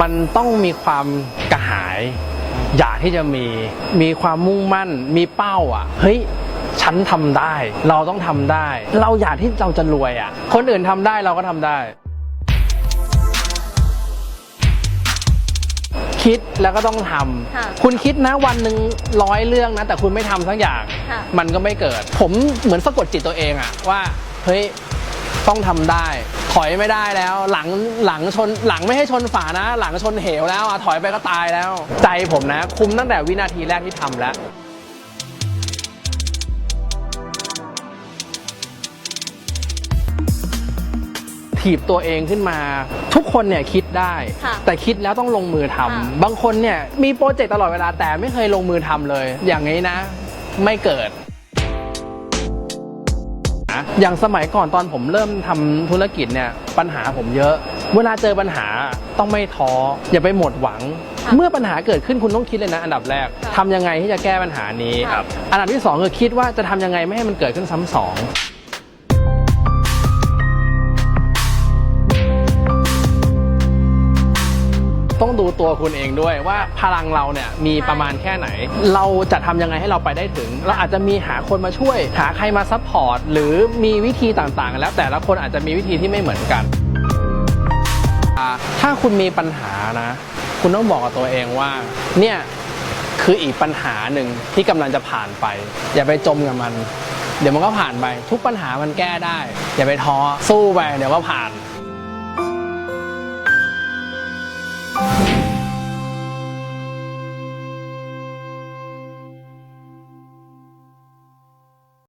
มันต้องมีความกระหาย อยากที่จะมีมีความมุ่งมั่น มีเป้าอะเฮ้ยฉันทำได้ เราต้องทำได้ เราอยากที่เราจะรวยอะ คนอื่นทำได้เราก็ทำได้ คิดแล้วก็ต้องทำค่ะคุณคิดนะวันหนึ่งร้อยเรื่องนะ แต่คุณไม่ทำสักอย่างค่ะมันก็ไม่เกิด ผมเหมือนสะกดจิตตัวเองอะว่าเฮ้ยต้องทำได้ ถอยไม่ได้แล้ว หลังหลังชนหลังไม่ให้ชนฝานะ หลังชนเหวแล้วอะถอยไปก็ตายแล้ว ใจผมนะ คุมตั้งแต่วินาทีแรกที่ทำแล้ว ถีบตัวเองขึ้นมา ทุกคนเนี่ยคิดได้ ค่ะแต่คิดแล้วต้องลงมือทำค่ะ บางคนเนี่ยมีโปรเจกต์ตลอดเวลาแต่ไม่เคยลงมือทำเลย อย่างนี้นะ ไม่เกิดนะ อย่างสมัยก่อนตอนผมเริ่มทำธุรกิจเนี่ยปัญหาผมเยอะ เวลาเจอปัญหาต้องไม่ท้ออย่าไปหมดหวังค่ะเมื่อปัญหาเกิดขึ้นคุณต้องคิดเลยนะ อันดับแรกค่ะทำยังไงที่จะแก้ปัญหานี้ค่ะอันดับที่สองคือคิดว่าจะทำยังไงไม่ให้มันเกิดขึ้นซ้ำสอง ดูตัวคุณเองด้วยว่าพลังเราเนี่ยมีประมาณแค่ไหน เราจะทำยังไงให้เราไปได้ถึง เราอาจจะมีหาคนมาช่วย หาใครมาซัพพอร์ตหรือมีวิธีต่างๆ แล้วแต่ละคนอาจจะมีวิธีที่ไม่เหมือนกัน ถ้าคุณมีปัญหานะ คุณต้องบอกกับตัวเองว่า เนี่ยคืออีกปัญหาหนึ่งที่กำลังจะผ่านไป อย่าไปจมกับมัน เดี๋ยวมันก็ผ่านไป ทุกปัญหามันแก้ได้ อย่าไปท้อสู้ไปเดี๋ยวก็ผ่าน